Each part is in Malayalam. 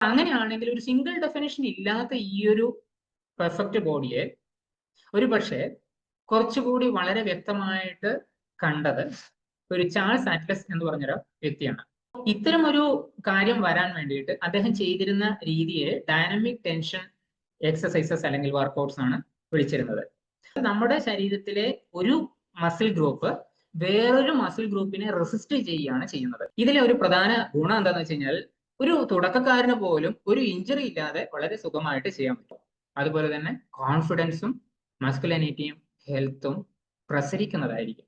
അങ്ങനെയാണെങ്കിൽ ഒരു സിംഗിൾ ഡെഫിനേഷൻ ഇല്ലാത്ത ഈ ഒരു പെർഫെക്റ്റ് ബോഡിയെ ഒരു പക്ഷേ കുറച്ചുകൂടി വളരെ വ്യക്തമായിട്ട് കണ്ടത് ഒരു ചാൾസ് ആറ്റ്ലസ് എന്ന് പറഞ്ഞൊരു വ്യക്തിയാണ്. ഇത്തരം ഒരു കാര്യം വരാൻ വേണ്ടിയിട്ട് അദ്ദേഹം ചെയ്തിരുന്ന രീതിയെ ഡൈനാമിക് ടെൻഷൻ എക്സസൈസസ് അല്ലെങ്കിൽ വർക്കൗട്ട്സ് ആണ് വിളിച്ചിരുന്നത്. നമ്മുടെ ശരീരത്തിലെ ഒരു മസിൽ ഗ്രൂപ്പ് വേറൊരു മസിൽ ഗ്രൂപ്പിനെ റെസിസ്റ്റ് ചെയ്യുകയാണ് ചെയ്യുന്നത്. ഇതിലെ ഒരു പ്രധാന ഗുണം എന്താണെന്ന് വെച്ച് കഴിഞ്ഞാൽ ഒരു തുടക്കക്കാരന് പോലും ഒരു ഇഞ്ചറി ഇല്ലാതെ വളരെ സുഖമായിട്ട് ചെയ്യാൻ പറ്റും. അതുപോലെ തന്നെ കോൺഫിഡൻസും മസ്കുലനിറ്റിയും ഹെൽത്തും പ്രസരിക്കുന്നതായിരിക്കും.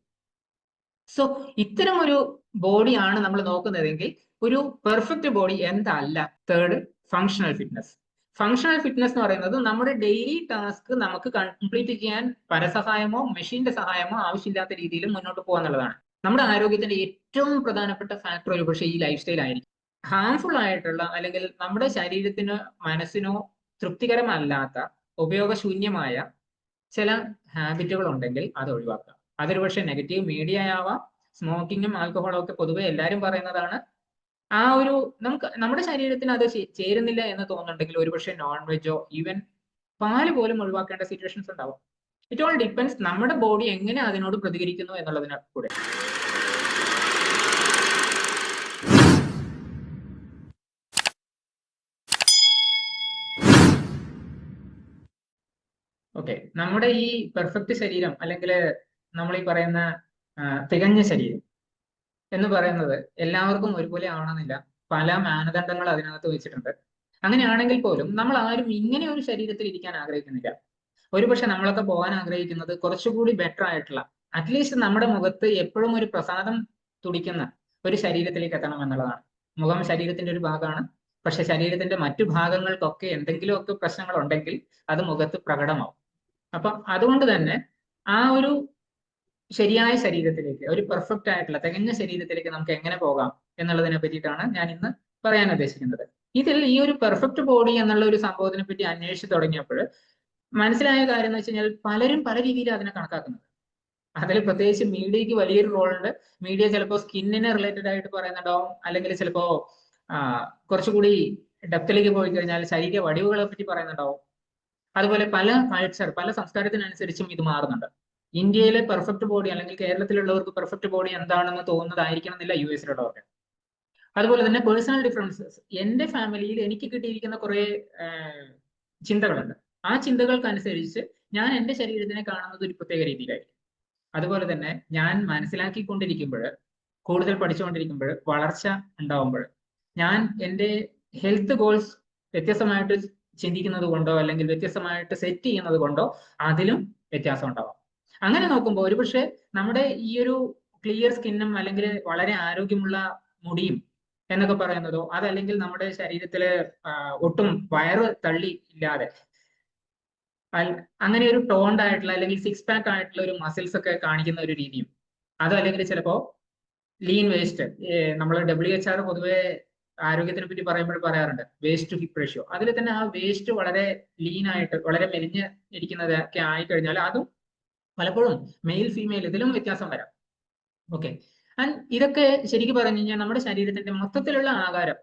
സോ ഇത്തരം ഒരു ബോഡിയാണ് നമ്മൾ നോക്കുന്നതെങ്കിൽ ഒരു പെർഫെക്റ്റ് ബോഡി എന്തല്ല? Third functional fitness functional fitness എന്ന് പറയുന്നത് നമ്മുടെ ഡെയിലി ടാസ്ക് നമുക്ക് കംപ്ലീറ്റ് ചെയ്യാൻ പരസഹായമോ മെഷീന്റെ സഹായമോ ആവശ്യമില്ലാത്ത രീതിയിൽ മുന്നോട്ട് പോകുക എന്നുള്ളതാണ് നമ്മുടെ ആരോഗ്യത്തിന്റെ ഏറ്റവും പ്രധാനപ്പെട്ട ഫാക്ടർ ഒരു പക്ഷേ ഈ ലൈഫ് സ്റ്റൈൽ ആയിരിക്കും. ഹാംഫുൾ ആയിട്ടുള്ള അല്ലെങ്കിൽ നമ്മുടെ ശരീരത്തിനോ മനസ്സിനോ തൃപ്തികരമല്ലാത്ത ഉപയോഗശൂന്യമായ ചില ഹാബിറ്റുകൾ ഉണ്ടെങ്കിൽ അത് ഒഴിവാക്കുക. അതൊരു പക്ഷേ നെഗറ്റീവ് മീഡിയ ആവാം സ്മോക്കിങ്ങും ആൽക്കഹോളും ഒക്കെ പൊതുവെ എല്ലാവരും പറയുന്നതാണ്. ആ ഒരു നമുക്ക് നമ്മുടെ ശരീരത്തിന് അത് ചേരുന്നില്ല എന്ന് തോന്നുന്നുണ്ടെങ്കിൽ ഒരുപക്ഷെ നോൺ വെജോ ഈവൻ പാൽ പോലും ഒഴിവാക്കേണ്ട സിറ്റുവേഷൻസ് ഉണ്ടാവും. ഇറ്റ് ഓൾ ഡിപ്പെൻസ് നമ്മുടെ ബോഡി എങ്ങനെ അതിനോട് പ്രതികരിക്കുന്നു എന്നുള്ളതിനെ കൂടെ. ഓക്കെ നമ്മുടെ ഈ പെർഫെക്റ്റ് ശരീരം അല്ലെങ്കിൽ നമ്മൾ ഈ പറയുന്ന തികഞ്ഞ ശരീരം എന്ന് പറയുന്നത് എല്ലാവർക്കും ഒരുപോലെ ആവണമെന്നില്ല പല മാനദണ്ഡങ്ങൾ അതിനകത്ത് വെച്ചിട്ടുണ്ട്. അങ്ങനെയാണെങ്കിൽ പോലും നമ്മൾ ആരും ഇങ്ങനെ ഒരു ശരീരത്തിൽ ഇരിക്കാൻ ആഗ്രഹിക്കുന്നില്ല. ഒരുപക്ഷെ നമ്മളൊക്കെ പോകാൻ ആഗ്രഹിക്കുന്നത് കുറച്ചുകൂടി ബെറ്റർ ആയിട്ടുള്ള അറ്റ്ലീസ്റ്റ് നമ്മുടെ മുഖത്ത് എപ്പോഴും ഒരു പ്രസാദം തുടിക്കുന്ന ഒരു ശരീരത്തിലേക്ക് എത്തണം എന്നുള്ളതാണ്. മുഖം ശരീരത്തിന്റെ ഒരു ഭാഗമാണ്. പക്ഷെ ശരീരത്തിന്റെ മറ്റു ഭാഗങ്ങൾക്കൊക്കെ എന്തെങ്കിലുമൊക്കെ പ്രശ്നങ്ങൾ ഉണ്ടെങ്കിൽ അത് മുഖത്ത് പ്രകടമാവും. അപ്പൊ അതുകൊണ്ട് തന്നെ ആ ഒരു ശരിയായ ശരീരത്തിലേക്ക് ഒരു പെർഫെക്റ്റ് ആയിട്ടുള്ള തികഞ്ഞ ശരീരത്തിലേക്ക് നമുക്ക് എങ്ങനെ പോകാം എന്നുള്ളതിനെ പറ്റിയിട്ടാണ് ഞാൻ ഇന്ന് പറയാൻ ഉദ്ദേശിക്കുന്നത്. ഇതിൽ ഈ ഒരു പെർഫെക്റ്റ് ബോഡി എന്നുള്ള ഒരു സംഭവത്തിനെ പറ്റി അന്വേഷിച്ച് തുടങ്ങിയപ്പോൾ മനസ്സിലായ കാര്യം എന്ന് വെച്ച് കഴിഞ്ഞാൽ പലരും പല രീതിയിൽ അതിനെ കണക്കാക്കുന്നത്. അതിൽ പ്രത്യേകിച്ച് മീഡിയക്ക് വലിയൊരു റോൾ ഉണ്ട്. മീഡിയ ചിലപ്പോൾ സ്കിന്നിനെ റിലേറ്റഡ് ആയിട്ട് പറയുന്നുണ്ടാവും. അല്ലെങ്കിൽ ചിലപ്പോ കുറച്ചുകൂടി ഡെപ്തിലേക്ക് പോയി കഴിഞ്ഞാൽ ശരീര വടിവുകളെ പറ്റി പറയുന്നുണ്ടാവും. അതുപോലെ പല കൾച്ചർ പല സംസ്കാരത്തിനനുസരിച്ചും ഇത് മാറുന്നുണ്ട്. ഇന്ത്യയിലെ പെർഫെക്റ്റ് ബോഡി അല്ലെങ്കിൽ കേരളത്തിലുള്ളവർക്ക് പെർഫെക്റ്റ് ബോഡി എന്താണെന്ന് തോന്നുന്നതായിരിക്കണം എന്നില്ല യു എസിലുള്ളവർക്ക്. അതുപോലെ തന്നെ പേഴ്സണൽ ഡിഫറൻസസ് എന്റെ ഫാമിലിയിൽ എനിക്ക് കിട്ടിയിരിക്കുന്ന കുറെ ചിന്തകളുണ്ട്. ആ ചിന്തകൾക്കനുസരിച്ച് ഞാൻ എന്റെ ശരീരത്തിനെ കാണുന്നത് ഒരു പ്രത്യേക രീതിയിലായിരിക്കും. അതുപോലെ തന്നെ ഞാൻ മനസ്സിലാക്കിക്കൊണ്ടിരിക്കുമ്പോൾ കൂടുതൽ പഠിച്ചുകൊണ്ടിരിക്കുമ്പോൾ വളർച്ച ഉണ്ടാവുമ്പോൾ ഞാൻ എന്റെ ഹെൽത്ത് ഗോൾസ് വ്യത്യസ്തമായിട്ട് ചിന്തിക്കുന്നത് കൊണ്ടോ അല്ലെങ്കിൽ വ്യത്യസ്തമായിട്ട് സെറ്റ് ചെയ്യുന്നത് കൊണ്ടോ അതിലും വ്യത്യാസം ഉണ്ടാവാം. അങ്ങനെ നോക്കുമ്പോൾ ഒരുപക്ഷെ നമ്മുടെ ഈ ഒരു ക്ലിയർ സ്കിന്നും അല്ലെങ്കിൽ വളരെ ആരോഗ്യമുള്ള മുടിയും എന്നൊക്കെ പറയുന്നതോ അതല്ലെങ്കിൽ നമ്മുടെ ശരീരത്തിലെ ഒട്ടും വയറ് തള്ളി ഇല്ലാതെ അങ്ങനെ ഒരു ടോൺഡ് ആയിട്ടുള്ള അല്ലെങ്കിൽ സിക്സ് പാക്ക് ആയിട്ടുള്ള ഒരു മസിൽസ് ഒക്കെ കാണിക്കുന്ന ഒരു രീതിയും അതല്ലെങ്കിൽ ചിലപ്പോ ലീൻ വേസ്റ്റ് നമ്മൾ ഡബ്ല്യു എച്ച് ആർ പൊതുവെ ആരോഗ്യത്തിനെ പറ്റി പറയുമ്പോൾ പറയാറുണ്ട്. വേസ്റ്റ് ടു ഹിപ്പ് റേഷ്യോ അതിൽ തന്നെ ആ വേസ്റ്റ് വളരെ ലീൻ ആയിട്ട് വളരെ മെലിഞ്ഞ് ഇരിക്കുന്നതൊക്കെ ആയി കഴിഞ്ഞാൽ അതും പലപ്പോഴും മെയിൽ ഫീമെയിൽ ഇതിലും വ്യത്യാസം വരാം. ഓക്കെ ആൻഡ് ഇതൊക്കെ ശരിക്കും പറഞ്ഞു കഴിഞ്ഞാൽ നമ്മുടെ ശരീരത്തിന്റെ മൊത്തത്തിലുള്ള ആകാരം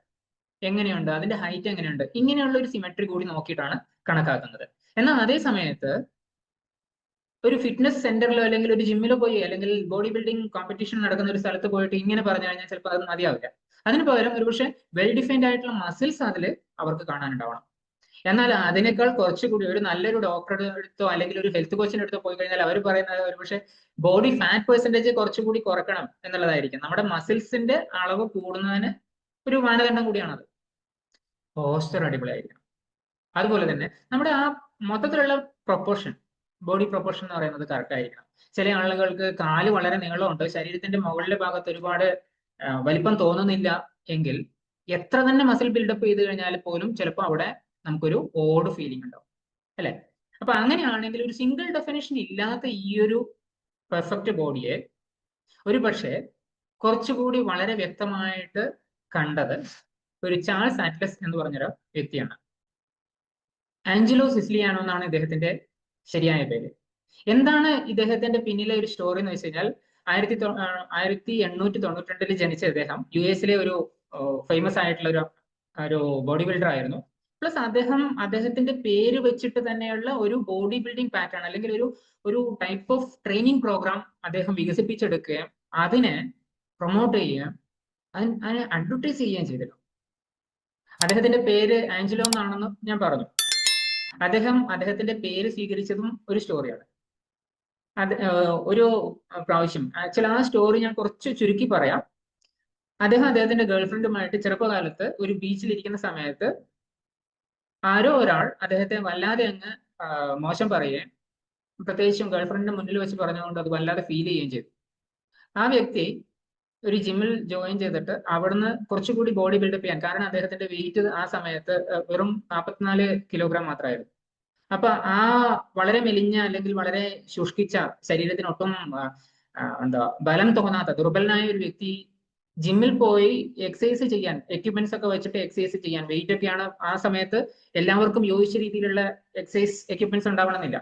എങ്ങനെയുണ്ട്? അതിന്റെ ഹൈറ്റ് എങ്ങനെയുണ്ട്? ഇങ്ങനെയുള്ള ഒരു സിമെട്രി കൂടി നോക്കിയിട്ടാണ് കണക്കാക്കുന്നത്. എന്നാൽ അതേ സമയത്ത് ഒരു ഫിറ്റ്നസ് സെന്ററിലോ അല്ലെങ്കിൽ ഒരു ജിമ്മിലോ പോയി അല്ലെങ്കിൽ ബോഡി ബിൽഡിംഗ് കോമ്പറ്റീഷൻ നടക്കുന്ന ഒരു സ്ഥലത്ത് പോയിട്ട് ഇങ്ങനെ പറഞ്ഞു കഴിഞ്ഞാൽ ചിലപ്പോൾ അത് മതിയാവില്ല. അതിന് പകരം ഒരുപക്ഷെ വെൽ ഡിഫൈൻഡ് ആയിട്ടുള്ള മസിൽസ് അതിൽ അവർക്ക് കാണാനുണ്ടാവണം. എന്നാൽ അതിനേക്കാൾ കുറച്ചുകൂടി ഒരു നല്ലൊരു ഡോക്ടറുടെ അടുത്തോ അല്ലെങ്കിൽ ഒരു ഹെൽത്ത് കോച്ചിന്റെ അടുത്തോ പോയി കഴിഞ്ഞാൽ അവർ പറയുന്നത് ഒരുപക്ഷെ ബോഡി ഫാറ്റ് പെർസെന്റേജ് കുറച്ചുകൂടി കുറക്കണം എന്നുള്ളതായിരിക്കും. നമ്മുടെ മസിൽസിന്റെ അളവ് കൂടുന്നതിന് ഒരു മാനദണ്ഡം കൂടിയാണത് പോസ്റ്റർ അടിപൊളിയായിരിക്കണം. അതുപോലെ തന്നെ നമ്മുടെ ആ മൊത്തത്തിലുള്ള പ്രൊപ്പോർഷൻ ബോഡി പ്രൊപ്പോർഷൻ എന്ന് പറയുന്നത് കറക്റ്റ് ആയിരിക്കണം. ചില ആളുകൾക്ക് കാൽ വളരെ നീളമുണ്ട് ശരീരത്തിന്റെ മുകളിലെ ഭാഗത്ത് ഒരുപാട് വലിപ്പം തോന്നുന്നില്ല എങ്കിൽ എത്ര തന്നെ മസിൽ ബിൽഡപ്പ് ചെയ്ത് കഴിഞ്ഞാൽ പോലും ചിലപ്പോൾ അവിടെ നമുക്കൊരു ഓഡ് ഫീലിംഗ് ഉണ്ടാവും അല്ലെ? അപ്പൊ അങ്ങനെയാണെങ്കിൽ ഒരു സിംഗിൾ ഡെഫിനേഷൻ ഇല്ലാത്ത ഈ ഒരു പെർഫെക്റ്റ് ബോഡിയെ ഒരു പക്ഷേ കുറച്ചുകൂടി വളരെ വ്യക്തമായിട്ട് കണ്ടത് ഒരു ചാൾസ് ആറ്റ്ലസ് എന്ന് പറഞ്ഞൊരു വ്യക്തിയാണ്. ആഞ്ചലോ സിസ്ലിയാണോ എന്നാണ് ഇദ്ദേഹത്തിന്റെ ശരിയായ പേര്. എന്താണ് ഇദ്ദേഹത്തിന്റെ പിന്നിലെ ഒരു സ്റ്റോറി എന്ന് വെച്ച് കഴിഞ്ഞാൽ ആയിരത്തി ആയിരത്തി എണ്ണൂറ്റി തൊണ്ണൂറ്റി രണ്ടിൽ ജനിച്ച അദ്ദേഹം യു എസിലെ ഒരു ഫേമസ് ആയിട്ടുള്ള ഒരു ഒരു ബോഡി ബിൽഡർ ആയിരുന്നു. പ്ലസ് അദ്ദേഹം അദ്ദേഹത്തിന്റെ പേര് വെച്ചിട്ട് തന്നെയുള്ള ഒരു ബോഡി ബിൽഡിംഗ് പാറ്റേൺ അല്ലെങ്കിൽ ഒരു ഒരു ടൈപ്പ് ഓഫ് ട്രെയിനിങ് പ്രോഗ്രാം അദ്ദേഹം വികസിപ്പിച്ചെടുക്കുകയും അതിനെ പ്രൊമോട്ട് ചെയ്യുകയും അതിന് അഡ്വർടൈസ് ചെയ്യുകയും ചെയ്തിരുന്നു. അദ്ദേഹത്തിന്റെ പേര് ആഞ്ചലോ എന്നാണെന്ന് ഞാൻ പറഞ്ഞു. അദ്ദേഹം അദ്ദേഹത്തിന്റെ പേര് സ്വീകരിച്ചതും ഒരു സ്റ്റോറിയാണ് അത് ഒരു പ്രാവശ്യം. ആക്ച്വലി ആ സ്റ്റോറി ഞാൻ കുറച്ച് ചുരുക്കി പറയാം. അദ്ദേഹം അദ്ദേഹത്തിന്റെ ഗേൾഫ്രണ്ടുമായിട്ട് ചെറുപ്പകാലത്ത് ഒരു ബീച്ചിൽ ഇരിക്കുന്ന സമയത്ത് ആരോ ഒരാൾ അദ്ദേഹത്തെ വല്ലാതെ അങ്ങ് മോശം പറയുകയും പ്രത്യേകിച്ചും ഗേൾഫ്രണ്ടിന്റെ മുന്നിൽ വെച്ച് പറഞ്ഞുകൊണ്ട് അത് വല്ലാതെ ഫീൽ ചെയ്യുകയും ചെയ്തു. ആ വ്യക്തി ഒരു ജിമ്മിൽ ജോയിൻ ചെയ്തിട്ട് അവിടുന്ന് കുറച്ചുകൂടി ബോഡി ബിൽഡപ്പ് ചെയ്യാൻ കാരണം അദ്ദേഹത്തിന്റെ വെയിറ്റ് ആ സമയത്ത് വെറും നാൽപ്പത്തിനാല് കിലോഗ്രാം മാത്രമായിരുന്നു. അപ്പൊ ആ വളരെ മെലിഞ്ഞ അല്ലെങ്കിൽ വളരെ ശുഷ്കിച്ച ശരീരത്തിന് ഒട്ടും ആ, ആ, എന്താ ബലം തോന്നാത്ത ദുർബലനായ ഒരു വ്യക്തി ജിമ്മിൽ പോയി എക്സസൈസ് ചെയ്യാൻ എക്യുപ്മെന്റ്സ് ഒക്കെ വെച്ചിട്ട് എക്സസൈസ് ചെയ്യാൻ വെയിറ്റ് ഒക്കെയാണ് ആ സമയത്ത് എല്ലാവർക്കും യോജിച്ച രീതിയിലുള്ള എക്സസൈസ് എക്യുപ്മെന്റ്സ് ഉണ്ടാവണമെന്നില്ല.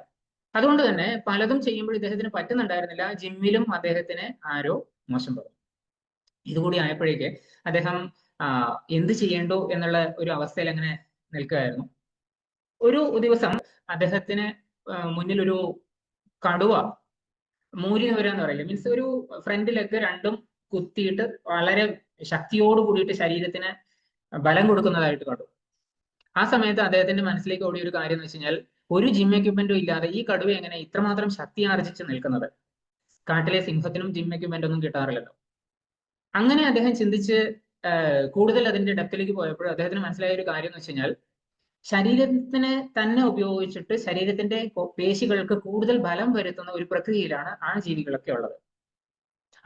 അതുകൊണ്ട് തന്നെ പലതും ചെയ്യുമ്പോൾ ഇദ്ദേഹത്തിന് പറ്റുന്നുണ്ടായിരുന്നില്ല. ജിമ്മിലും അദ്ദേഹത്തിന് ആരോ മോശം പറഞ്ഞു. ഇതുകൂടി ആയപ്പോഴേക്ക് അദ്ദേഹം എന്ത് ചെയ്യേണ്ടു എന്നുള്ള ഒരു അവസ്ഥയിൽ അങ്ങനെ നിൽക്കുകയായിരുന്നു. ഒരു ദിവസം അദ്ദേഹത്തിന് മുന്നിൽ ഒരു കടുവ മൂരി എന്ന് പറയില്ല? മീൻസ് ഒരു ഫ്രണ്ട് ലെഗ് രണ്ടും കുത്തിയിട്ട് വളരെ ശക്തിയോട് കൂടിയിട്ട് ശരീരത്തിന് ബലം കൊടുക്കുന്നതായിട്ട് കണ്ടു. ആ സമയത്ത് അദ്ദേഹത്തിന്റെ മനസ്സിലേക്ക് ഓടിയ ഒരു കാര്യം എന്ന് വെച്ച് കഴിഞ്ഞാൽ ഒരു ജിം എക്യുപ്മെന്റും ഇല്ലാതെ ഈ കടുവ എങ്ങനെ ഇത്രമാത്രം ശക്തി ആർജിച്ച് നിൽക്കുന്നത്? കാട്ടിലെ സിംഹത്തിനും ജിം എക്യുപ്മെന്റ് ഒന്നും കിട്ടാറില്ലല്ലോ. അങ്ങനെ അദ്ദേഹം ചിന്തിച്ച് കൂടുതൽ അതിന്റെ ഡെപ്തിലേക്ക് പോയപ്പോൾ അദ്ദേഹത്തിന് മനസ്സിലായ ഒരു കാര്യം എന്ന് വെച്ച് കഴിഞ്ഞാൽ ശരീരത്തിനെ തന്നെ ഉപയോഗിച്ചിട്ട് ശരീരത്തിന്റെ പേശികൾക്ക് കൂടുതൽ ബലം വരുത്തുന്ന ഒരു പ്രക്രിയയിലാണ് ആ ജീവികളൊക്കെ ഉള്ളത്.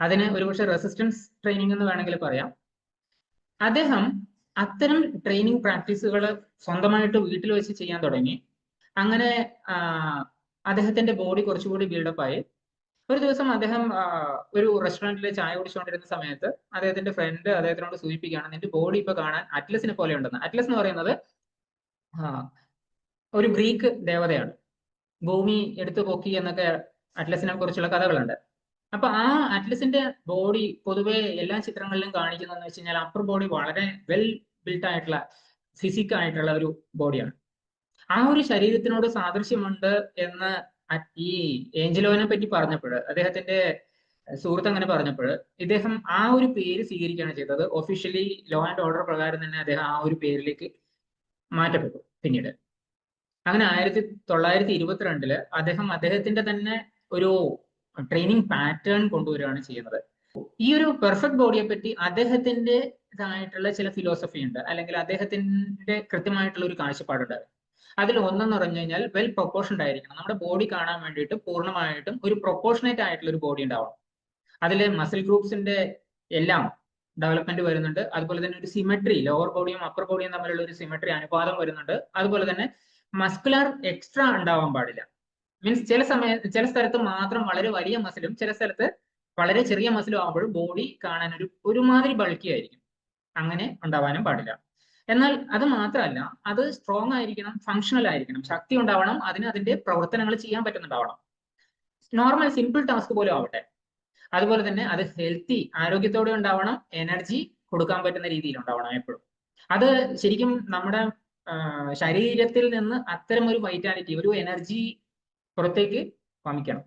അതിന് ഒരുപക്ഷെ റെസിസ്റ്റൻസ് ട്രെയിനിങ് എന്ന് വേണമെങ്കിൽ പറയാം. അദ്ദേഹം അത്തരം ട്രെയിനിങ് പ്രാക്ടീസുകൾ സ്വന്തമായിട്ട് വീട്ടിൽ വെച്ച് ചെയ്യാൻ തുടങ്ങി. അങ്ങനെ അദ്ദേഹത്തിന്റെ ബോഡി കുറച്ചുകൂടി ബിൽഡപ്പ് ആയി. ഒരു ദിവസം അദ്ദേഹം ഒരു റെസ്റ്റോറന്റിൽ ചായ കുടിച്ചുകൊണ്ടിരുന്ന സമയത്ത് അദ്ദേഹത്തിന്റെ ഫ്രണ്ട് അദ്ദേഹത്തിനോട് സൂചിപ്പിക്കുകയാണ് നിന്റെ ബോഡി ഇപ്പൊ കാണാൻ അറ്റ്ലസിനെ പോലെ ഉണ്ടെന്ന്. അറ്റ്ലസ് എന്ന് പറയുന്നത് ഒരു ഗ്രീക്ക് ദേവതയാണ്. ഭൂമി എടുത്തു പൊക്കി എന്നൊക്കെ അറ്റ്ലസിനെ കുറിച്ചുള്ള കഥകളുണ്ട്. അപ്പൊ ആ അറ്റ്ലസിന്റെ ബോഡി പൊതുവെ എല്ലാ ചിത്രങ്ങളിലും കാണിക്കുന്നതെന്ന് വെച്ച് കഴിഞ്ഞാൽ അപ്പർ ബോഡി വളരെ വെൽ ബിൽട്ട് ആയിട്ടുള്ള ഫിസിക് ആയിട്ടുള്ള ഒരു ബോഡിയാണ് ആ ഒരു ശരീരത്തിനോട് സാദൃശ്യമുണ്ട് എന്ന് ഈ ഏഞ്ചലോനെ പറ്റി പറഞ്ഞപ്പോൾ അദ്ദേഹത്തിന്റെ സുഹൃത്ത് അങ്ങനെ പറഞ്ഞപ്പോൾ ഇദ്ദേഹം ആ ഒരു പേര് സ്വീകരിക്കുകയാണ് ചെയ്തത്. ഒഫീഷ്യലി ലോ ആൻഡ് ഓർഡർ പ്രകാരം തന്നെ അദ്ദേഹം ആ ഒരു പേരിലേക്ക് മാറ്റപ്പെട്ടു പിന്നീട്. അങ്ങനെ ആയിരത്തി തൊള്ളായിരത്തി ഇരുപത്തിരണ്ടിൽ അദ്ദേഹം അദ്ദേഹത്തിന്റെ തന്നെ ഒരു ട്രെയിനിങ് പാറ്റേൺ കൊണ്ടുവരികയാണ് ചെയ്യുന്നത്. ഈ ഒരു പെർഫെക്റ്റ് ബോഡിയെ പറ്റി അദ്ദേഹത്തിന്റെ ഇതായിട്ടുള്ള ചില ഫിലോസഫി ഉണ്ട്. അല്ലെങ്കിൽ അദ്ദേഹത്തിന്റെ കൃത്യമായിട്ടുള്ള ഒരു കാഴ്ചപ്പാടുണ്ട്. അതിൽ ഒന്നെന്ന് പറഞ്ഞു കഴിഞ്ഞാൽ വെൽ പ്രൊപ്പോർഷൻഡ് ആയിരിക്കണം. നമ്മുടെ ബോഡി കാണാൻ വേണ്ടിയിട്ട് പൂർണമായിട്ടും ഒരു പ്രൊപ്പോർഷനേറ്റ് ആയിട്ടുള്ള ഒരു ബോഡി ഉണ്ടാവണം. അതിലെ മസിൽ ഗ്രൂപ്പ്സിന്റെ എല്ലാം ഡെവലപ്മെന്റ് വരുന്നുണ്ട്. അതുപോലെ തന്നെ ഒരു സിമെട്രി ലോവർ ബോഡിയും അപ്പർ ബോഡിയും തമ്മിലുള്ള ഒരു സിമെട്രി അനുപാതം വരുന്നുണ്ട്. അതുപോലെ തന്നെ മസ്കുലർ എക്സ്ട്രാ ഉണ്ടാവാൻ പാടില്ല. മീൻസ് ചില സമയ ചില സ്ഥലത്ത് മാത്രം വളരെ വലിയ മസിലും ചില സ്ഥലത്ത് വളരെ ചെറിയ മസിലും ആകുമ്പോഴും ബോഡി കാണാൻ ഒരു ഒരുമാതിരി ബൾക്കി ആയിരിക്കും. അങ്ങനെ ഉണ്ടാവാനും പാടില്ല. എന്നാൽ അത് മാത്രമല്ല അത് സ്ട്രോങ് ആയിരിക്കണം ഫങ്ഷണൽ ആയിരിക്കണം. ശക്തി ഉണ്ടാവണം അതിന് അതിന്റെ പ്രവർത്തനങ്ങൾ ചെയ്യാൻ പറ്റുന്നുണ്ടാവണം. നോർമൽ സിമ്പിൾ ടാസ്ക് പോലും ആവട്ടെ. അതുപോലെ തന്നെ അത് ഹെൽത്തി ആരോഗ്യത്തോടെ ഉണ്ടാവണം എനർജി കൊടുക്കാൻ പറ്റുന്ന രീതിയിൽ ഉണ്ടാവണം എപ്പോഴും. അത് ശരിക്കും നമ്മുടെ ശരീരത്തിൽ നിന്ന് അത്തരം ഒരു വൈറ്റാലിറ്റി ഒരു എനർജി പുറത്തേക്ക് വമിക്കണം.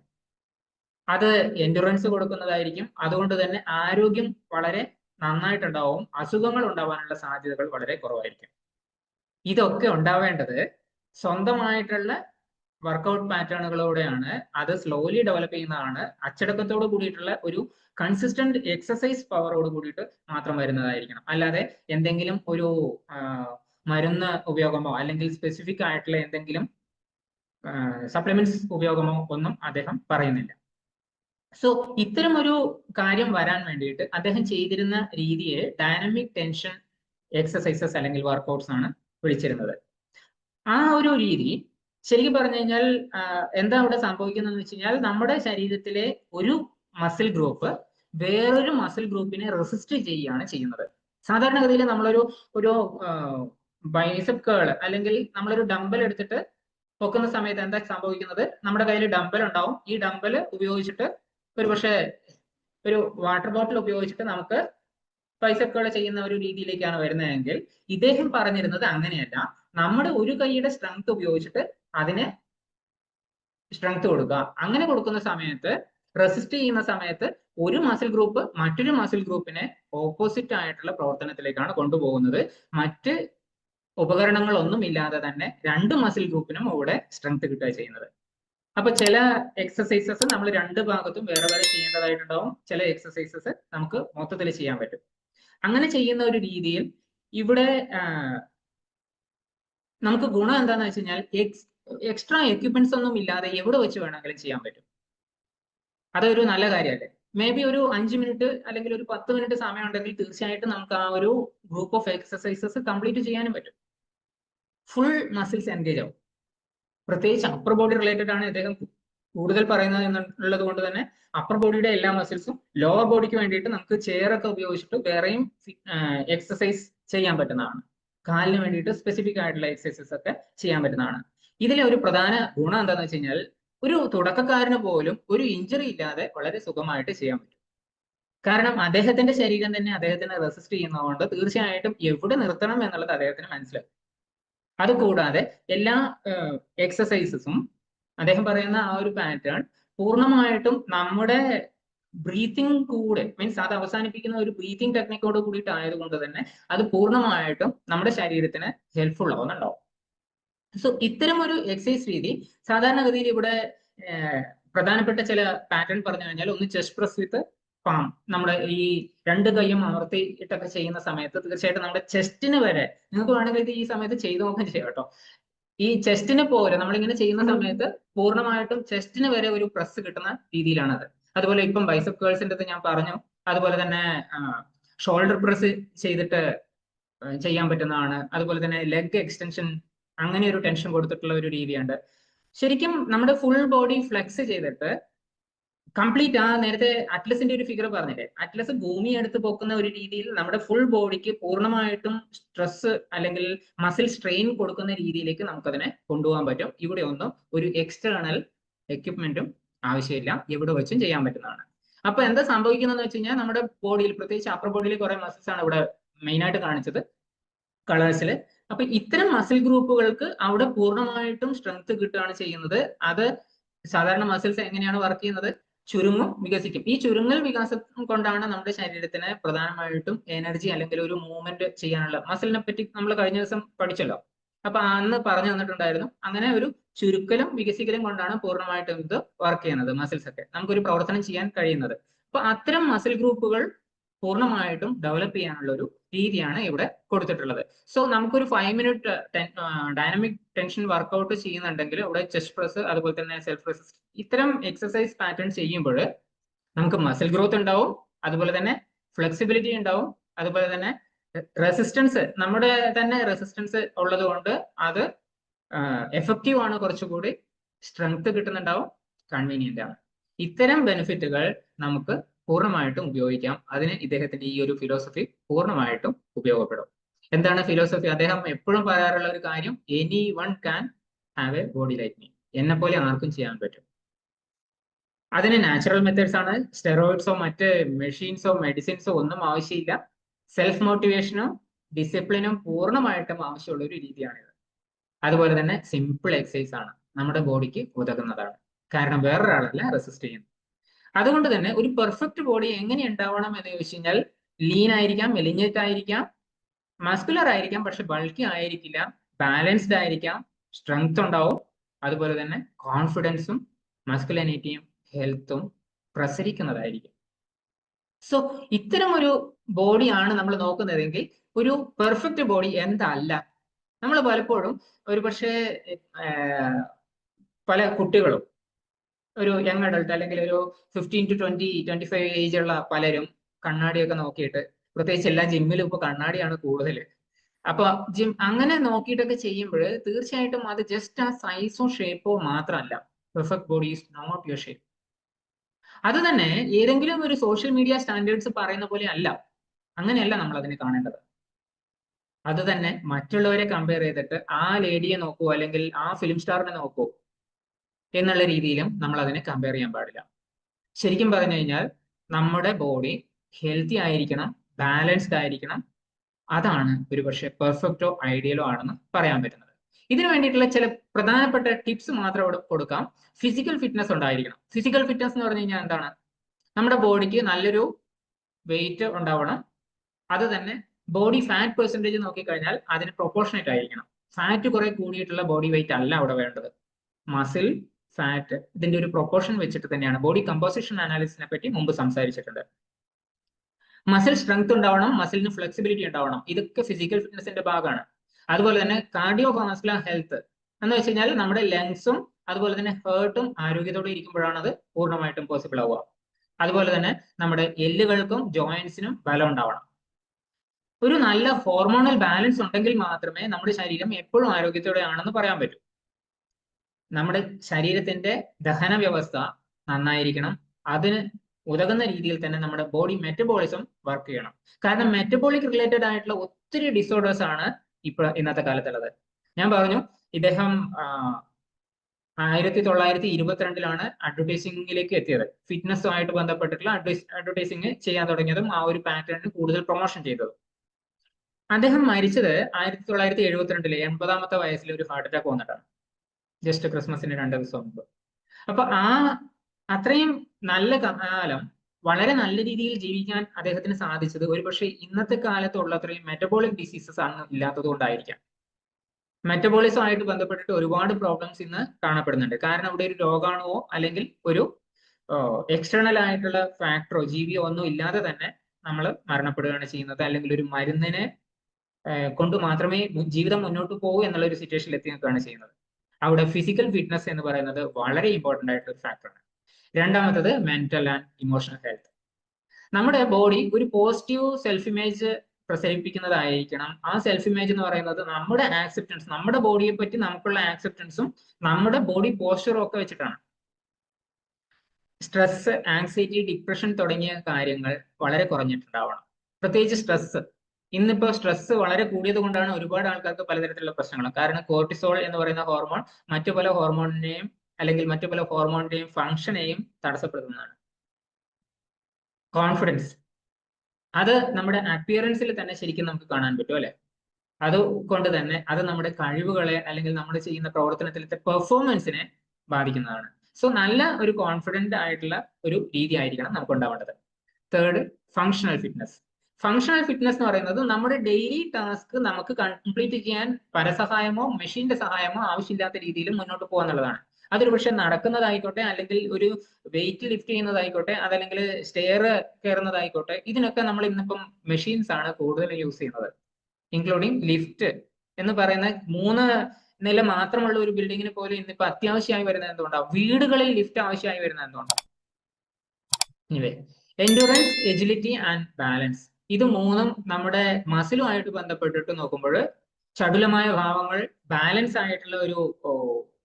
അത് എൻഡുറൻസ് കൊടുക്കുന്നതായിരിക്കും. അതുകൊണ്ട് തന്നെ ആരോഗ്യം വളരെ നന്നായിട്ടുണ്ടാവും. അസുഖങ്ങൾ ഉണ്ടാവാനുള്ള സാധ്യതകൾ വളരെ കുറവായിരിക്കും. ഇതൊക്കെ ഉണ്ടാവേണ്ടത് സ്വന്തമായിട്ടുള്ള വർക്കൗട്ട് പാറ്റേണുകളോടെയാണ് അത് സ്ലോലി ഡെവലപ്പ് ചെയ്യുന്നതാണ്. അച്ചടക്കത്തോട് കൂടിയിട്ടുള്ള ഒരു കൺസിസ്റ്റന്റ് എക്സസൈസ് പവറോട് കൂടിയിട്ട് മാത്രം വരുന്നതായിരിക്കണം. അല്ലാതെ എന്തെങ്കിലും ഒരു മരുന്ന് ഉപയോഗമോ അല്ലെങ്കിൽ സ്പെസിഫിക് ആയിട്ടുള്ള എന്തെങ്കിലും സപ്ലിമെന്റ്സ് ഉപയോഗമോ ഒന്നും അദ്ദേഹം പറയുന്നില്ല. സോ ഇത്തരം ഒരു കാര്യം വരാൻ വേണ്ടിയിട്ട് അദ്ദേഹം ചെയ്തിരുന്ന രീതിയെ ഡൈനാമിക് ടെൻഷൻ എക്സസൈസസ് അല്ലെങ്കിൽ വർക്കൗട്ട്സ് ആണ് വിളിച്ചിരുന്നത്. ആ ഒരു രീതി ശരിക്കും പറഞ്ഞു കഴിഞ്ഞാൽ എന്താ അവിടെ സംഭവിക്കുന്നതെന്ന് വെച്ച് കഴിഞ്ഞാൽ നമ്മുടെ ശരീരത്തിലെ ഒരു മസിൽ ഗ്രൂപ്പ് വേറൊരു മസിൽ ഗ്രൂപ്പിനെ റെസിസ്റ്റ് ചെയ്യുകയാണ് ചെയ്യുന്നത്. സാധാരണഗതിയിൽ നമ്മളൊരു ഒരു ബൈസെപ് കേൾ അല്ലെങ്കിൽ നമ്മളൊരു ഡമ്പൽ എടുത്തിട്ട് പൊക്കുന്ന സമയത്ത് എന്താ സംഭവിക്കുന്നത്? നമ്മുടെ കയ്യിൽ ഡമ്പൽ ഉണ്ടാവും. ഈ ഡമ്പൽ ഉപയോഗിച്ചിട്ട് ഒരു പക്ഷേ ഒരു വാട്ടർ ബോട്ടിൽ ഉപയോഗിച്ചിട്ട് നമുക്ക് ബൈസെപ്പുകൾ ചെയ്യുന്ന ഒരു രീതിയിലേക്കാണ് വരുന്നതെങ്കിൽ ഇദ്ദേഹം പറഞ്ഞിരുന്നത് അങ്ങനെയല്ല. നമ്മുടെ ഒരു കൈയുടെ സ്ട്രെങ്ത് ഉപയോഗിച്ചിട്ട് അതിനെ സ്ട്രെങ്ത് കൊടുക്കുക. അങ്ങനെ കൊടുക്കുന്ന സമയത്ത് റെസിസ്റ്റ് ചെയ്യുന്ന സമയത്ത് ഒരു മസിൽ ഗ്രൂപ്പ് മറ്റൊരു മസിൽ ഗ്രൂപ്പിനെ ഓപ്പോസിറ്റ് ആയിട്ടുള്ള പ്രവർത്തനത്തിലേക്കാണ് കൊണ്ടുപോകുന്നത്. മറ്റ് ഉപകരണങ്ങളൊന്നും ഇല്ലാതെ തന്നെ രണ്ട് മസിൽ ഗ്രൂപ്പിനും അവിടെ സ്ട്രെങ്ത് കിട്ടുക ചെയ്യുന്നത്. അപ്പൊ ചില എക്സസൈസസ് നമ്മൾ രണ്ട് ഭാഗത്തും വേറെ വേറെ ചെയ്യേണ്ടതായിട്ടുണ്ടാവും. ചില എക്സസൈസസ് നമുക്ക് മൊത്തത്തിൽ ചെയ്യാൻ പറ്റും. അങ്ങനെ ചെയ്യുന്ന ഒരു രീതിയിൽ ഇവിടെ നമുക്ക് ഗുണം എന്താന്ന് വെച്ച് കഴിഞ്ഞാൽ എക്സ്ട്രാ എക്യുപ്മെന്റ്സ് ഒന്നും ഇല്ലാതെ എവിടെ വെച്ച് വേണമെങ്കിലും ചെയ്യാൻ പറ്റും. അതൊരു നല്ല കാര്യമല്ലേ? മേ ബി ഒരു അഞ്ച് മിനിറ്റ് അല്ലെങ്കിൽ ഒരു പത്ത് മിനിറ്റ് സമയം ഉണ്ടെങ്കിൽ തീർച്ചയായിട്ടും നമുക്ക് ആ ഒരു ഗ്രൂപ്പ് ഓഫ് എക്സസൈസസ് കംപ്ലീറ്റ് ചെയ്യാനും പറ്റും. ഫുൾ മസിൽസ് എൻഗേജ് ആവും. പ്രത്യേകിച്ച് അപ്പർ ബോഡി റിലേറ്റഡ് ആണ് അദ്ദേഹം കൂടുതൽ പറയുന്നത് എന്നുള്ളത് കൊണ്ട് തന്നെ അപ്പർ ബോഡിയുടെ എല്ലാ മസിൽസും ലോവർ ബോഡിക്ക് വേണ്ടിയിട്ട് നമുക്ക് ചെയറൊക്കെ ഉപയോഗിച്ചിട്ട് വേറെയും എക്സസൈസ് ചെയ്യാൻ പറ്റുന്നതാണ്. കാലിന് വേണ്ടിയിട്ട് സ്പെസിഫിക് ആയിട്ടുള്ള എക്സസൈസസ് ഒക്കെ ചെയ്യാൻ പറ്റുന്നതാണ്. ഇതിലെ ഒരു പ്രധാന ഗുണം എന്താണെന്ന് വെച്ച് കഴിഞ്ഞാൽ ഒരു തുടക്കക്കാരന് പോലും ഒരു ഇഞ്ചറി ഇല്ലാതെ വളരെ സുഖമായിട്ട് ചെയ്യാൻ പറ്റും. കാരണം അദ്ദേഹത്തിന്റെ ശരീരം തന്നെ അദ്ദേഹത്തിനെ റെസിസ്റ്റ് ചെയ്യുന്നതുകൊണ്ട് തീർച്ചയായിട്ടും എവിടെ നിർത്തണം എന്നുള്ളത് അദ്ദേഹത്തിന് മനസ്സിലാവും. അതുകൂടാതെ എല്ലാ എക്സസൈസസും അദ്ദേഹം പറയുന്ന ആ ഒരു പാറ്റേൺ പൂർണമായിട്ടും നമ്മുടെ ബ്രീത്തിങ് കൂടെ മീൻസ് അത് അവസാനിപ്പിക്കുന്ന ഒരു ബ്രീത്തിങ് ടെക്നിക്കോട് കൂടിയിട്ടായത് ആയതുകൊണ്ട് തന്നെ അത് പൂർണമായിട്ടും നമ്മുടെ ശരീരത്തിന് ഹെൽപ്ഫുൾ ആവുന്നുണ്ടാവും. സോ ഇത്തരം ഒരു എക്സസൈസ് രീതി സാധാരണഗതിയിൽ ഇവിടെ പ്രധാനപ്പെട്ട ചില പാറ്റേൺ പറഞ്ഞു കഴിഞ്ഞാൽ ഒന്ന് ചെസ്റ്റ് പ്രസ് വിത്ത് പാം നമ്മുടെ ഈ രണ്ട് കൈയും അമർത്തി ഇട്ടൊക്കെ ചെയ്യുന്ന സമയത്ത് തീർച്ചയായിട്ടും നമ്മുടെ ചെസ്റ്റിന് വരെ നിങ്ങൾക്ക് വേണമെങ്കിൽ ഇത് ഈ സമയത്ത് ചെയ്തു നോക്കാൻ ചെയ്യാം കേട്ടോ. ഈ ചെസ്റ്റിന് പോലെ നമ്മളിങ്ങനെ ചെയ്യുന്ന സമയത്ത് പൂർണമായിട്ടും ചെസ്റ്റിന് വരെ ഒരു പ്രസ് കിട്ടുന്ന രീതിയിലാണത്. അതുപോലെ ഇപ്പം ബൈസപ്പ് കേൾസിന്റെ ഞാൻ പറഞ്ഞു. അതുപോലെ തന്നെ ഷോൾഡർ പ്രസ് ചെയ്തിട്ട് ചെയ്യാൻ പറ്റുന്നതാണ്. അതുപോലെ തന്നെ ലെഗ് എക്സ്റ്റൻഷൻ അങ്ങനെ ഒരു ടെൻഷൻ കൊടുത്തിട്ടുള്ള ഒരു രീതിയുണ്ട്. ശരിക്കും നമ്മുടെ ഫുൾ ബോഡി ഫ്ലെക്സ് ചെയ്തിട്ട് കംപ്ലീറ്റ് ആ നേരത്തെ അറ്റ്ലസിന്റെ ഒരു ഫിഗർ പറഞ്ഞില്ലേ? അറ്റ്ലസ് ഭൂമി എടുത്ത് പോക്കുന്ന ഒരു രീതിയിൽ നമ്മുടെ ഫുൾ ബോഡിക്ക് പൂർണമായിട്ടും സ്ട്രെസ് അല്ലെങ്കിൽ മസിൽ സ്ട്രെയിൻ കൊടുക്കുന്ന രീതിയിലേക്ക് നമുക്കതിനെ കൊണ്ടുപോകാൻ പറ്റും. ഇവിടെ ഒന്നും ഒരു എക്സ്റ്റേണൽ എക്യുപ്മെന്റും ആവശ്യമില്ല. എവിടെ വെച്ചും ചെയ്യാൻ പറ്റുന്നതാണ്. അപ്പൊ എന്താ സംഭവിക്കുന്നതെന്ന് വെച്ച് കഴിഞ്ഞാൽ നമ്മുടെ ബോഡിയിൽ പ്രത്യേകിച്ച് അപ്പർ ബോഡിയിൽ കുറെ മസിൽസ് ആണ് ഇവിടെ മെയിൻ ആയിട്ട് കാണിച്ചത്. കളേഴ്സിൽ അപ്പൊ ഇത്തരം മസിൽ ഗ്രൂപ്പുകൾക്ക് അവിടെ പൂർണമായിട്ടും സ്ട്രെങ്ത് കിട്ടുകയാണ് ചെയ്യുന്നത്. അത് സാധാരണ മസിൽസ് എങ്ങനെയാണ് വർക്ക് ചെയ്യുന്നത്? ചുരുങ്ങും വികസിക്കും. ഈ ചുരുങ്ങൽ വികാസം കൊണ്ടാണ് നമ്മുടെ ശരീരത്തിന് പ്രധാനമായിട്ടും എനർജി അല്ലെങ്കിൽ ഒരു മൂവ്മെന്റ് ചെയ്യാനുള്ള മസിലിനെ പറ്റി നമ്മൾ കഴിഞ്ഞ ദിവസം പഠിച്ചല്ലോ. അപ്പൊ അന്ന് പറഞ്ഞു തന്നിട്ടുണ്ടായിരുന്നു. അങ്ങനെ ഒരു ചുരുക്കലും വികസിക്കലും കൊണ്ടാണ് പൂർണമായിട്ടും ഇത് വർക്ക് ചെയ്യുന്നത് മസിൽസ് ഒക്കെ. നമുക്കൊരു പ്രവർത്തനം ചെയ്യാൻ കഴിയുന്നത്. അപ്പൊ അത്തരം മസിൽ ഗ്രൂപ്പുകൾ പൂർണമായിട്ടും ഡെവലപ്പ് ചെയ്യാനുള്ള ഒരു രീതിയാണ് ഇവിടെ കൊടുത്തിട്ടുള്ളത്. സോ നമുക്കൊരു five minute dynamic tension workout ചെയ്യുന്നുണ്ടെങ്കിൽ ഇവിടെ ചെസ്റ്റ് പ്രസ് അതുപോലെ തന്നെ സെൽഫ് റെസിസ്റ്റ് ഇത്തരം എക്സസൈസ് പാറ്റേൺ ചെയ്യുമ്പോൾ നമുക്ക് മസിൽ ഗ്രോത്ത് ഉണ്ടാവും അതുപോലെ തന്നെ ഫ്ലെക്സിബിലിറ്റി ഉണ്ടാവും അതുപോലെ തന്നെ റെസിസ്റ്റൻസ് നമ്മുടെ തന്നെ റെസിസ്റ്റൻസ് ഉള്ളത് കൊണ്ട് അത് എഫക്റ്റീവ് ആണ് കുറച്ചുകൂടി. സ്ട്രെങ്ത് കിട്ടുന്നുണ്ടാവും കൺവീനിയന്റ് ആണ്. ഇത്തരം ബെനിഫിറ്റുകൾ നമുക്ക് പൂർണമായിട്ടും ഉപയോഗിക്കാം. അതിന് ഇദ്ദേഹത്തിന്റെ ഈ ഒരു ഫിലോസഫി പൂർണമായിട്ടും ഉപയോഗപ്പെടും. എന്താണ് ഫിലോസഫി അദ്ദേഹം എപ്പോഴും പറയാറുള്ള ഒരു കാര്യം anyone can have a body like me എന്നെ പോലെ ആർക്കും ചെയ്യാൻ പറ്റും. അതിന് നാച്ചുറൽ മെത്തേഡ്സ് ആണ്. സ്റ്റെറോയിഡ്സോ മറ്റ് മെഷീൻസോ മെഡിസിൻസോ ഒന്നും ആവശ്യമില്ല. സെൽഫ് മോട്ടിവേഷനോ ഡിസിപ്ലിനും പൂർണമായിട്ടും ആവശ്യമുള്ള ഒരു രീതിയാണിത്. അതുപോലെ തന്നെ സിമ്പിൾ എക്സസൈസ് ആണ്. നമ്മുടെ ബോഡിക്ക് ഉതകുന്നതാണ്. കാരണം വേറൊരാളല്ല റെസിസ്റ്റ് ചെയ്യുന്നത്. അതുകൊണ്ട് തന്നെ ഒരു പെർഫെക്റ്റ് ബോഡി എങ്ങനെ ഉണ്ടാവണം എന്ന് ചോദിച്ചു കഴിഞ്ഞാൽ ലീൻ ആയിരിക്കാം മെലിഞ്ഞറ്റ് ആയിരിക്കാം മസ്കുലർ ആയിരിക്കാം പക്ഷെ ബൾക്കി ആയിരിക്കില്ല ബാലൻസ്ഡ് ആയിരിക്കാം സ്ട്രെങ്ത് ഉണ്ടാവും. അതുപോലെ തന്നെ കോൺഫിഡൻസും മസ്കുലനിറ്റിയും ഹെൽത്തും പ്രസരിക്കുന്നതായിരിക്കും. സോ ഇത്തരം ഒരു ബോഡിയാണ് നമ്മൾ നോക്കുന്നതെങ്കിൽ ഒരു പെർഫെക്റ്റ് ബോഡി എന്തല്ല? നമ്മൾ പലപ്പോഴും ഒരു പക്ഷേ പല കുട്ടികളും ഒരു യങ് അഡൾട്ട് അല്ലെങ്കിൽ ഒരു fifteen to twenty twenty five age ഉള്ള പലരും കണ്ണാടിയൊക്കെ നോക്കിയിട്ട് പ്രത്യേകിച്ച് എല്ലാ ജിമ്മിലും ഇപ്പൊ കണ്ണാടിയാണ് കൂടുതൽ അപ്പൊ ജിം അങ്ങനെ നോക്കിയിട്ടൊക്കെ ചെയ്യുമ്പോൾ തീർച്ചയായിട്ടും അത് ജസ്റ്റ് ആ സൈസോ ഷേപ്പോ മാത്രമല്ല. Perfect body is not your shape അത് തന്നെ ഏതെങ്കിലും ഒരു സോഷ്യൽ മീഡിയ സ്റ്റാൻഡേർഡ്സ് പറയുന്ന പോലെ അല്ല. അങ്ങനെയല്ല നമ്മൾ അതിനെ കാണേണ്ടത്. അത് തന്നെ മറ്റുള്ളവരെ കമ്പയർ ചെയ്തിട്ട് ആ ലേഡിയെ നോക്കൂ അല്ലെങ്കിൽ ആ ഫിലിം സ്റ്റാറിനെ നോക്കൂ. എന്നുള്ള രീതിയിലും നമ്മൾ അതിനെ കമ്പയർ ചെയ്യാൻ പാടില്ല. ശരിക്കും പറഞ്ഞു കഴിഞ്ഞാൽ നമ്മുടെ ബോഡി ഹെൽത്തി ആയിരിക്കണം ബാലൻസ്ഡ് ആയിരിക്കണം. അതാണ് ഒരു പക്ഷേ പെർഫെക്റ്റോ ഐഡിയലോ ആണെന്ന് പറയാൻ പറ്റുന്നത്. ഇതിനു വേണ്ടിയിട്ടുള്ള ചില പ്രധാനപ്പെട്ട ടിപ്സ് മാത്രം കൊടുക്കാം. ഫിസിക്കൽ ഫിറ്റ്നസ് ഉണ്ടായിരിക്കണം. ഫിസിക്കൽ ഫിറ്റ്നസ് എന്ന് പറഞ്ഞു കഴിഞ്ഞാൽ എന്താണ്? നമ്മുടെ ബോഡിക്ക് നല്ലൊരു വെയിറ്റ് ഉണ്ടാവണം. അത് തന്നെ ബോഡി ഫാറ്റ് പെർസെന്റേജ് നോക്കിക്കഴിഞ്ഞാൽ അതിന് പ്രൊപ്പോർഷനേറ്റ് ആയിരിക്കണം. ഫാറ്റ് കുറെ കൂടിയിട്ടുള്ള ബോഡി വെയിറ്റ് അല്ല അവിടെ വേണ്ടത്. മസിൽ ഫാറ്റ് ഇതിന്റെ ഒരു പ്രൊപ്പോർഷൻ വെച്ചിട്ട് തന്നെയാണ്. ബോഡി കമ്പോസിഷൻ അനാലിസിനെ പറ്റി മുമ്പ് സംസാരിച്ചിട്ടുണ്ട്. മസിൽ സ്ട്രെങ്ത് ഉണ്ടാവണം മസിലിന് ഫ്ലെക്സിബിലിറ്റി ഉണ്ടാവണം. ഇതൊക്കെ ഫിസിക്കൽ ഫിറ്റ്നസിന്റെ ഭാഗമാണ്. അതുപോലെ തന്നെ കാർഡിയോ വാസ്കുലർ ഹെൽത്ത് എന്ന് വെച്ച് കഴിഞ്ഞാൽ നമ്മുടെ ലങ്സും അതുപോലെ തന്നെ ഹേർട്ടും ആരോഗ്യത്തോടെ ഇരിക്കുമ്പോഴാണ് അത് പൂർണമായിട്ടും പോസിബിൾ ആവുക. അതുപോലെ തന്നെ നമ്മുടെ എല്ലുകൾക്കും ജോയിന്റ്സിനും ബലം ഉണ്ടാവണം. ഒരു നല്ല ഹോർമോണൽ ബാലൻസ് ഉണ്ടെങ്കിൽ മാത്രമേ നമ്മുടെ ശരീരം എപ്പോഴും ആരോഗ്യത്തോടെ ആണെന്ന് പറയാൻ പറ്റൂ. നമ്മുടെ ശരീരത്തിന്റെ ദഹന വ്യവസ്ഥ നന്നായിരിക്കണം. അതിന് ഉതകുന്ന രീതിയിൽ തന്നെ നമ്മുടെ ബോഡി മെറ്റബോളിസം വർക്ക് ചെയ്യണം. കാരണം മെറ്റബോളിക് റിലേറ്റഡ് ആയിട്ടുള്ള ഒത്തിരി ഡിസോർഡേഴ്സ് ആണ് ഇപ്പൊ ഇന്നത്തെ കാലത്തുള്ളത്. ഞാൻ പറഞ്ഞു ഇദ്ദേഹം ആയിരത്തി തൊള്ളായിരത്തി ഇരുപത്തിരണ്ടിലാണ് അഡ്വർടൈസിംഗിലേക്ക് എത്തിയത് ഫിറ്റ്നസ്സുമായിട്ട് ബന്ധപ്പെട്ടിട്ടുള്ള അഡ്വർടൈസിംഗ് ചെയ്യാൻ തുടങ്ങിയതും ആ ഒരു പാറ്റേണിന് കൂടുതൽ പ്രൊമോഷൻ ചെയ്തതും. അദ്ദേഹം മരിച്ചത് ആയിരത്തി തൊള്ളായിരത്തി എഴുപത്തിരണ്ടിലെ എൺപതാമത്തെ വയസ്സിൽ ഒരു ഹാർട്ട് അറ്റാക്ക് വന്നിട്ടാണ്. ജസ്റ്റ് ക്രിസ്മസിന് രണ്ട് ദിവസം മുമ്പ്. അപ്പൊ ആ അത്രയും നല്ല കാലം വളരെ നല്ല രീതിയിൽ ജീവിക്കാൻ അദ്ദേഹത്തിന് സാധിച്ചത് ഒരുപക്ഷെ ഇന്നത്തെ കാലത്തുള്ള അത്രയും മെറ്റബോളിക് ഡിസീസസ് ആണ് ഇല്ലാത്തത് കൊണ്ടായിരിക്കാം. മെറ്റബോളിസം ആയിട്ട് ബന്ധപ്പെട്ടിട്ട് ഒരുപാട് പ്രോബ്ലംസ് ഇന്ന് കാണപ്പെടുന്നുണ്ട്. കാരണം അവിടെ ഒരു രോഗാണുവോ അല്ലെങ്കിൽ ഒരു എക്സ്റ്റേണൽ ആയിട്ടുള്ള ഫാക്ടറോ ജീവിയോ ഒന്നും ഇല്ലാതെ തന്നെ നമ്മൾ മരണപ്പെടുകയാണ് ചെയ്യുന്നത്. അല്ലെങ്കിൽ ഒരു മരുന്നിനെ കൊണ്ട് മാത്രമേ ജീവിതം മുന്നോട്ട് പോകൂ എന്നുള്ള ഒരു സിറ്റുവേഷനിൽ എത്തി നിൽക്കുകയാണ് ചെയ്യുന്നത്. അവിടെ ഫിസിക്കൽ ഫിറ്റ്നസ് എന്ന് പറയുന്നത് വളരെ ഇമ്പോർട്ടന്റ് ആയിട്ടുള്ള ഒരു ഫാക്ടറാണ് രണ്ടാമത്തത് മെന്റൽ ആൻഡ് ഇമോഷണൽ ഹെൽത്ത് നമ്മുടെ ബോഡി ഒരു പോസിറ്റീവ് സെൽഫ് ഇമേജ് പ്രസരിപ്പിക്കുന്നതായിരിക്കണം. ആ സെൽഫ് ഇമേജ് എന്ന് പറയുന്നത് നമ്മുടെ ആക്സെപ്റ്റൻസ് നമ്മുടെ ബോഡിയെ പറ്റി നമുക്കുള്ള ആക്സെപ്റ്റൻസും നമ്മുടെ ബോഡി പോസ്ചറും ഒക്കെ വെച്ചിട്ടാണ്. സ്ട്രെസ് ആങ്സൈറ്റി ഡിപ്രഷൻ തുടങ്ങിയ കാര്യങ്ങൾ വളരെ കുറഞ്ഞിട്ടുണ്ടാവണം. പ്രത്യേകിച്ച് സ്ട്രെസ് ഇന്നിപ്പോ സ്ട്രെസ് വളരെ കൂടിയത് കൊണ്ടാണ് ഒരുപാട് ആൾക്കാർക്ക് പലതരത്തിലുള്ള പ്രശ്നങ്ങൾ. കാരണം കോർട്ടിസോൾ എന്ന് പറയുന്ന ഹോർമോൺ മറ്റു പല ഹോർമോണിനെയും അല്ലെങ്കിൽ മറ്റു പല ഹോർമോണിന്റെയും ഫംഗ്ഷനെയും തടസ്സപ്പെടുത്തുന്നതാണ്. കോൺഫിഡൻസ് അത് നമ്മുടെ അപ്പിയറൻസിൽ തന്നെ ശരിക്കും നമുക്ക് കാണാൻ പറ്റും അല്ലെ? അതുകൊണ്ട് തന്നെ അത് നമ്മുടെ കഴിവുകളെ അല്ലെങ്കിൽ നമ്മൾ ചെയ്യുന്ന പ്രവർത്തനത്തിലത്തെ പെർഫോമൻസിനെ ബാധിക്കുന്നതാണ്. സോ നല്ല ഒരു കോൺഫിഡന്റ് ആയിട്ടുള്ള ഒരു രീതി ആയിരിക്കണം നമുക്ക് ഉണ്ടാവേണ്ടത്. Third functional fitness functional fitness എന്ന് പറയുന്നത് നമ്മുടെ ഡെയിലി ടാസ്ക് നമുക്ക് കംപ്ലീറ്റ് ചെയ്യാൻ പരസഹായമോ മെഷീന്റെ സഹായമോ ആവശ്യമില്ലാത്ത രീതിയിൽ മുന്നോട്ട് പോകുക എന്നുള്ളതാണ്. അതൊരു പക്ഷെ നടക്കുന്നതായിക്കോട്ടെ അല്ലെങ്കിൽ ഒരു വെയിറ്റ് ലിഫ്റ്റ് ചെയ്യുന്നതായിക്കോട്ടെ അതല്ലെങ്കിൽ സ്റ്റെയർ കയറുന്നതായിക്കോട്ടെ ഇതിനൊക്കെ നമ്മൾ ഇന്നിപ്പം മെഷീൻസ് ആണ് കൂടുതൽ യൂസ് ചെയ്യുന്നത്. ഇൻക്ലൂഡിങ് ലിഫ്റ്റ് എന്ന് പറയുന്ന മൂന്ന് നില മാത്രമുള്ള ഒരു ബിൽഡിങ്ങിന് പോലും ഇന്നിപ്പോ അത്യാവശ്യമായി വരുന്നത് എന്തുകൊണ്ടാണ്? വീടുകളിൽ ലിഫ്റ്റ് ആവശ്യമായി വരുന്നത് എന്തുകൊണ്ടാണ്? എൻഡുറൻസ് എജിലിറ്റി ആൻഡ് ബാലൻസ് ഇത് മൂന്നും നമ്മുടെ മസിലുമായിട്ട് ബന്ധപ്പെട്ടിട്ട് നോക്കുമ്പോൾ ചടുലമായ ഭാവങ്ങൾ ബാലൻസ് ആയിട്ടുള്ള ഒരു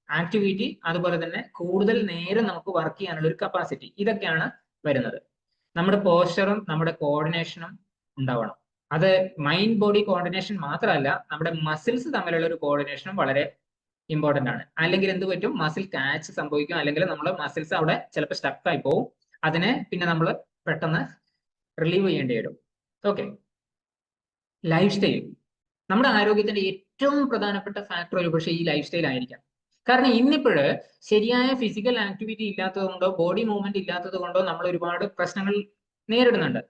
ആക്ടിവിറ്റി അതുപോലെ തന്നെ കൂടുതൽ നേരം നമുക്ക് വർക്ക് ചെയ്യാനുള്ള ഒരു കപ്പാസിറ്റി ഇതൊക്കെയാണ് വരുന്നത്. നമ്മുടെ പോസ്റ്ററും നമ്മുടെ കോർഡിനേഷനും ഉണ്ടാവണം. അത് മൈൻഡ് ബോഡി കോർഡിനേഷൻ മാത്രമല്ല നമ്മുടെ മസിൽസ് തമ്മിലുള്ള ഒരു കോർഡിനേഷനും വളരെ ഇമ്പോർട്ടന്റ് ആണ്. അല്ലെങ്കിൽ എന്ത് പറ്റും? മസിൽ കാച്ച് സംഭവിക്കും. അല്ലെങ്കിൽ നമ്മൾ മസിൽസ് അവിടെ ചിലപ്പോൾ സ്റ്റക്കായി പോവും. അതിനെ പിന്നെ നമ്മൾ പെട്ടെന്ന് റിലീവ് ചെയ്യേണ്ടി വരും. ഓക്കെ ലൈഫ് സ്റ്റൈൽ നമ്മുടെ ആരോഗ്യത്തിന്റെ ഏറ്റവും പ്രധാനപ്പെട്ട ഫാക്ടർ ഒരു പക്ഷേ ഈ ലൈഫ് സ്റ്റൈൽ ആയിരിക്കാം. കാരണം ഇന്നിപ്പോഴ് ശരിയായ ഫിസിക്കൽ ആക്ടിവിറ്റി ഇല്ലാത്തത് കൊണ്ടോ ബോഡി മൂവ്മെന്റ് ഇല്ലാത്തത് കൊണ്ടോ നമ്മൾ ഒരുപാട് പ്രശ്നങ്ങൾ നേരിടുന്നുണ്ട്.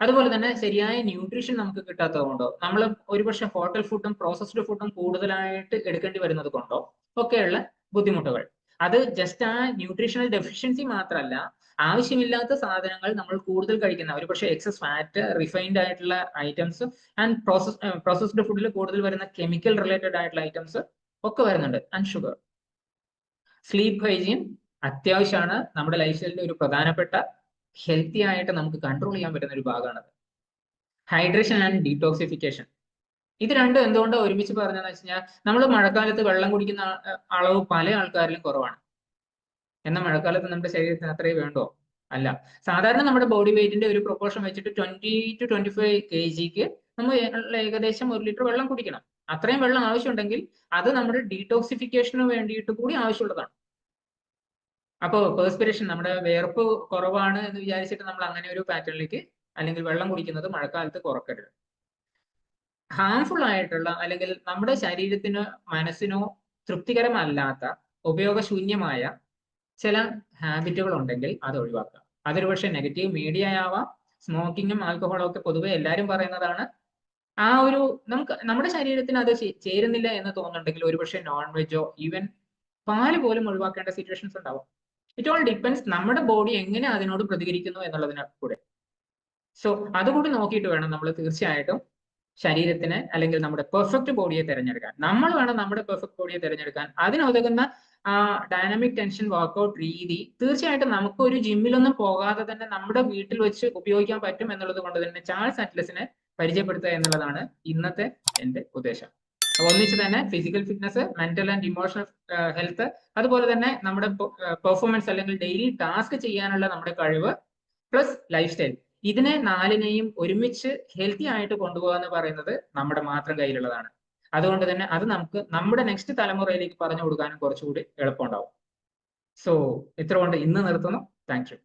അതുപോലെ തന്നെ ശരിയായ ന്യൂട്രീഷൻ നമുക്ക് കിട്ടാത്തത് കൊണ്ടോ നമ്മൾ ഒരുപക്ഷെ ഹോട്ടൽ ഫുഡും പ്രോസസ്ഡ് ഫുഡും കൂടുതലായിട്ട് എടുക്കേണ്ടി വരുന്നത് കൊണ്ടോ ഒക്കെയുള്ള ബുദ്ധിമുട്ടുകൾ. അത് ജസ്റ്റ് ആ ന്യൂട്രീഷണൽ ഡെഫിഷ്യൻസി മാത്രമല്ല ആവശ്യമില്ലാത്ത സാധനങ്ങൾ നമ്മൾ കൂടുതൽ കഴിക്കുന്ന ഒരു പക്ഷേ എക്സസ് ഫാറ്റ് റിഫൈൻഡ് ആയിട്ടുള്ള ഐറ്റംസ് ആൻഡ് പ്രോസസ് പ്രോസസ്ഡ് ഫുഡിൽ കൂടുതൽ വരുന്ന കെമിക്കൽ റിലേറ്റഡ് ആയിട്ടുള്ള ഐറ്റംസ് ഒക്കെ വരുന്നുണ്ട്. ആൻഡ് ഷുഗർ സ്ലീപ്പ് ഹൈജീൻ അത്യാവശ്യമാണ്. നമ്മുടെ ലൈഫ് സ്റ്റൈലിന്റെ ഒരു പ്രധാനപ്പെട്ട ഹെൽത്തി ആയിട്ട് നമുക്ക് കൺട്രോൾ ചെയ്യാൻ പറ്റുന്ന ഒരു ഭാഗമാണത് ഹൈഡ്രേഷൻ ആൻഡ് ഡീടോക്സിഫിക്കേഷൻ ഇത് രണ്ടും എന്തുകൊണ്ടാണ് ഒരുമിച്ച് പറഞ്ഞതെന്ന് വെച്ച് കഴിഞ്ഞാൽ നമ്മൾ മഴക്കാലത്ത് വെള്ളം കുടിക്കുന്ന അളവ് പല ആൾക്കാരിലും കുറവാണ്. എന്നാൽ മഴക്കാലത്ത് നമ്മുടെ ശരീരത്തിന് അത്രയും വേണ്ടോ? അല്ല. സാധാരണ നമ്മുടെ ബോഡി വെയിറ്റിന്റെ ഒരു പ്രൊപ്പോർഷൻ വെച്ചിട്ട് twenty to twenty five K ജിക്ക് നമ്മൾ ഏകദേശം ഒരു ലിറ്റർ വെള്ളം കുടിക്കണം. അത്രയും വെള്ളം ആവശ്യമുണ്ടെങ്കിൽ അത് നമ്മുടെ ഡീടോക്സിഫിക്കേഷന് വേണ്ടിയിട്ട് കൂടി ആവശ്യമുള്ളതാണ്. അപ്പോൾ പേഴ്സ്പിറേഷൻ നമ്മുടെ വേർപ്പ് കുറവാണ് എന്ന് വിചാരിച്ചിട്ട് നമ്മൾ അങ്ങനെ ഒരു പാറ്റേണിലേക്ക് അല്ലെങ്കിൽ വെള്ളം കുടിക്കുന്നത് മഴക്കാലത്ത് കുറക്കരുത്. ഹാംഫുൾ ആയിട്ടുള്ള അല്ലെങ്കിൽ നമ്മുടെ ശരീരത്തിനോ മനസ്സിനോ തൃപ്തികരമല്ലാത്ത ഉപയോഗശൂന്യമായ ചില ഹാബിറ്റുകൾ ഉണ്ടെങ്കിൽ അത് ഒഴിവാക്കുക. അതൊരു പക്ഷേ നെഗറ്റീവ് മീഡിയ ആവാം സ്മോക്കിങ്ങും ആൽക്കഹോളും ഒക്കെ പൊതുവെ എല്ലാവരും പറയുന്നതാണ്. ആ ഒരു നമുക്ക് നമ്മുടെ ശരീരത്തിന് അത് ചേരുന്നില്ല എന്ന് തോന്നുന്നുണ്ടെങ്കിൽ ഒരുപക്ഷെ നോൺ വെജോ ഈവൻ പാൽ പോലും ഒഴിവാക്കേണ്ട സിറ്റുവേഷൻസ് ഉണ്ടാവും. ഇറ്റ് ഓൾ ഡിപ്പെൻസ് നമ്മുടെ ബോഡി എങ്ങനെ അതിനോട് പ്രതികരിക്കുന്നു എന്നുള്ളതിനെ കൂടെ. സോ അതുകൂടി നോക്കിയിട്ട് വേണം നമ്മൾ തീർച്ചയായിട്ടും ശരീരത്തിന് അല്ലെങ്കിൽ നമ്മുടെ പെർഫെക്റ്റ് ബോഡിയെ തിരഞ്ഞെടുക്കാൻ. നമ്മൾ വേണം നമ്മുടെ പെർഫെക്റ്റ് ബോഡിയെ തിരഞ്ഞെടുക്കാൻ. അതിനുതകുന്ന ആ ഡൈനാമിക് ടെൻഷൻ വർക്കൗട്ട് രീതി തീർച്ചയായിട്ടും നമുക്ക് ഒരു ജിമ്മിലൊന്നും പോകാതെ തന്നെ നമ്മുടെ വീട്ടിൽ വെച്ച് ഉപയോഗിക്കാൻ പറ്റും എന്നുള്ളത് കൊണ്ട് തന്നെ ചാൾസ് അറ്റ്ലസിനെ പരിചയപ്പെടുത്തുക എന്നുള്ളതാണ് ഇന്നത്തെ എന്റെ ഉദ്ദേശം. ഒന്നിച്ച് തന്നെ physical fitness mental and emotional health അതുപോലെ തന്നെ നമ്മുടെ പെർഫോമൻസ് അല്ലെങ്കിൽ ഡെയിലി ടാസ്ക് ചെയ്യാനുള്ള നമ്മുടെ കഴിവ് പ്ലസ് ലൈഫ് സ്റ്റൈൽ ഇതിനെ നാലിനെയും ഒരുമിച്ച് ഹെൽത്തി ആയിട്ട് കൊണ്ടുപോകുക എന്ന് പറയുന്നത് നമ്മുടെ മാത്രം കയ്യിലുള്ളതാണ്. അതുകൊണ്ട് തന്നെ അത് നമുക്ക് നമ്മുടെ നെക്സ്റ്റ് തലമുറയിലേക്ക് പറഞ്ഞു കൊടുക്കാനും കുറച്ചുകൂടി എളുപ്പമുണ്ടാവും. സോ ഇത്ര കൊണ്ട് ഇന്ന് നിർത്തുന്നു. Thank you